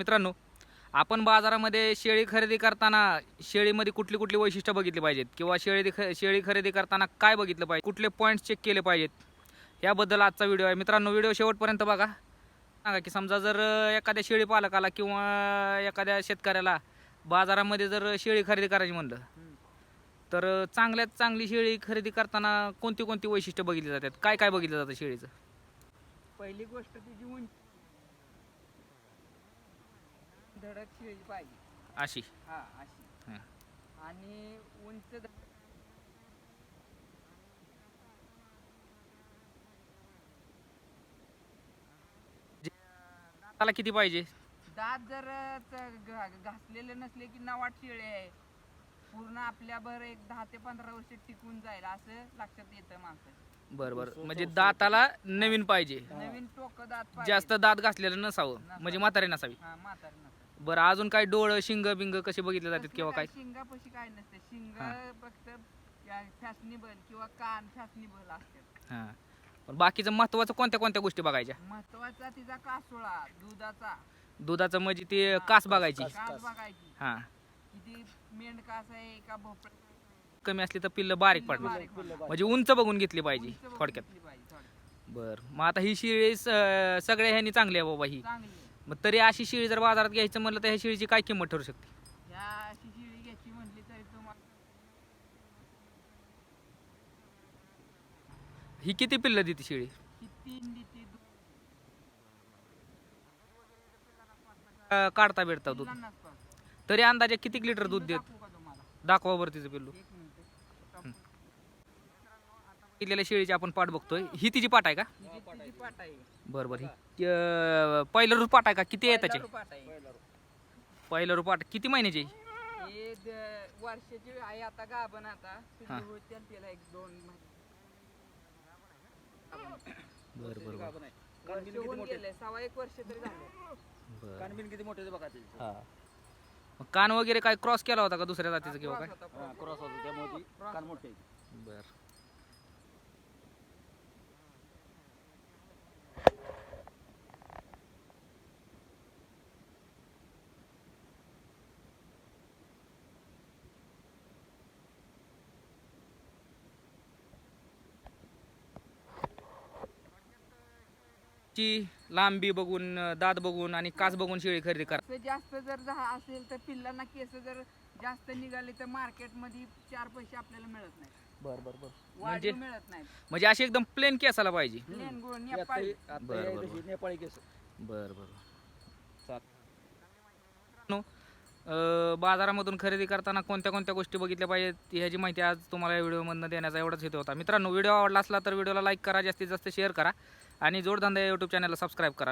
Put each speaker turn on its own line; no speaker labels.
मित्रांनो आपण बाजारामध्ये शेळी खरेदी करताना शेळीमध्ये कुठली कुठली वैशिष्ट्य बघितली पाहिजेत? किंवा शेळी ख शेळी खरेदी करताना काय बघितलं पाहिजे? कुठले पॉईंट्स चेक केले पाहिजेत? याबद्दल आजचा व्हिडिओ आहे. मित्रांनो व्हिडिओ शेवटपर्यंत बघा. सांगा की समजा जर एखाद्या शेळी पालकाला किंवा एखाद्या शेतकऱ्याला बाजारामध्ये जर शेळी खरेदी करायची म्हणलं तर चांगल्यात चांगली शेळी खरेदी करताना कोणती कोणती वैशिष्ट्य बघितली जातात? काय काय बघितलं जातं शेळीचं?
पहिली गोष्ट तिची उंची पाहिजे.
अशी?
हा अशी.
हा.
आणि उंच
त्याला किती पाहिजे?
दात जर च- घा- घासलेले नसले की नवाट शेळी आहे. पूर्ण आपल्याभर एक दहा ते पंधरा वर्ष टिकून जाईल असं लक्षात येतं माणसं.
बरं बरं. म्हणजे दाताला नवीन पाहिजे.
नवीन टोक दात पाहिजे.
जास्त दात घासलेलं नसावं. म्हणजे म्हातारे नसावी.
हा म्हातारी नसतं.
बरं अजून काय डोळ शिंग बिंग कसे बघितले जातात किंवा काय?
शिंगापाशी काय नसतं. शिंग
हा.
फक्त फॅशनेबल किंवा कान फॅशनेबल असतात.
हां. पण बाकीचं महत्वाचं कोणत्या कोणत्या गोष्टी बघायच्या?
महत्त्वाचा तिचा कासोळा दुधाचा.
दुधाचं म्हणजे ते कास बघायची.
कास बघायची.
हां.
किती मेंढ कास आहे का भोपळा
कमी असली तर पिल्लं बारीक पडणार.
बारीक पडणार.
म्हणजे उंच बघून घेतली पाहिजे
उंच बघून
थोडक्यात.
घेतली पाहिजे, थोडक्यात.
बरं मग आता ही शिळी स- सगळ्या ह्यानी चांगली आहे बाबा ही.
चांगली.
मग तरी अशी शिळी जर बाजारात घ्यायचं म्हणलं तर ह्या शिळीची काय किंमत ठरू शकते?
ह्या अशी शिळी घ्यायची म्हटली तरी तुम्हाला
ही किती पिल्लं देते शिळी?
ही तीन देते दु-
अं, काढता भेटता दूध?
पिल्लांनाच पाच.
तरी अंदाजे किती लिटर दूध देत?
दाखवू
बरं तिचं पिल्लू.
एक मिनिट.
दिलेल्या शेळीची आपण पाठ बघतोय. ही तिची पाठ आहे का? बरं बरं. ही अं, पहिलं रूप पाठ आहे का? किती आहे त्याचे?
पहिला पाट आहे.
पहिलं रूप. पाठ. किती महिन्याची? आहे?
वर्षाची आहे आता गाभण आता.
हा.
त्याला एक दोन महिने.
बरं बरं बरं.
वर्ष होऊन गेले. सव्वा एक वर्ष तरी झाले.
बरं.
कानबिन किती मोठे ते बघा ते
मग कान वगैरे काय क्रॉस केला होता का दुसऱ्या जातीचं किंवा काय?
क्रॉस होता,
त्यामुळे ती कान मोठे.
बर. ची लांबी बघून दात बघून आणि कास बघून शेळी खरेदी करा.
जास्त जर झा असेल तर पिल्लांना केस जर जास्त निघाले तर मार्केटमध्ये चार पैसे आपल्याला मिळत नाही
बर बर बर.
वाढीव मिळत नाही
म्हणजे अशी एकदम प्लेन केसाला पाहिजे.
प्लेन गोळ नेपाळी.
आता
बरं, बरं.
नेपाळी केस.
बर बर चाल. बाजारामधून खरेदी करताना कोणत्या कोणत्या गोष्टी बघितल्या पाहिजेत ह्याची माहिती आज तुम्हाला या व्हिडिओमधनं देण्याचा एवढाच हेतू होता. मित्रांनो व्हिडिओ आवडला असला तर व्हिडिओला लाईक करा जास्तीत जास्त शेअर करा आणि जोडधंदा या यूट्यूब चॅनलला सबस्क्राईब करा.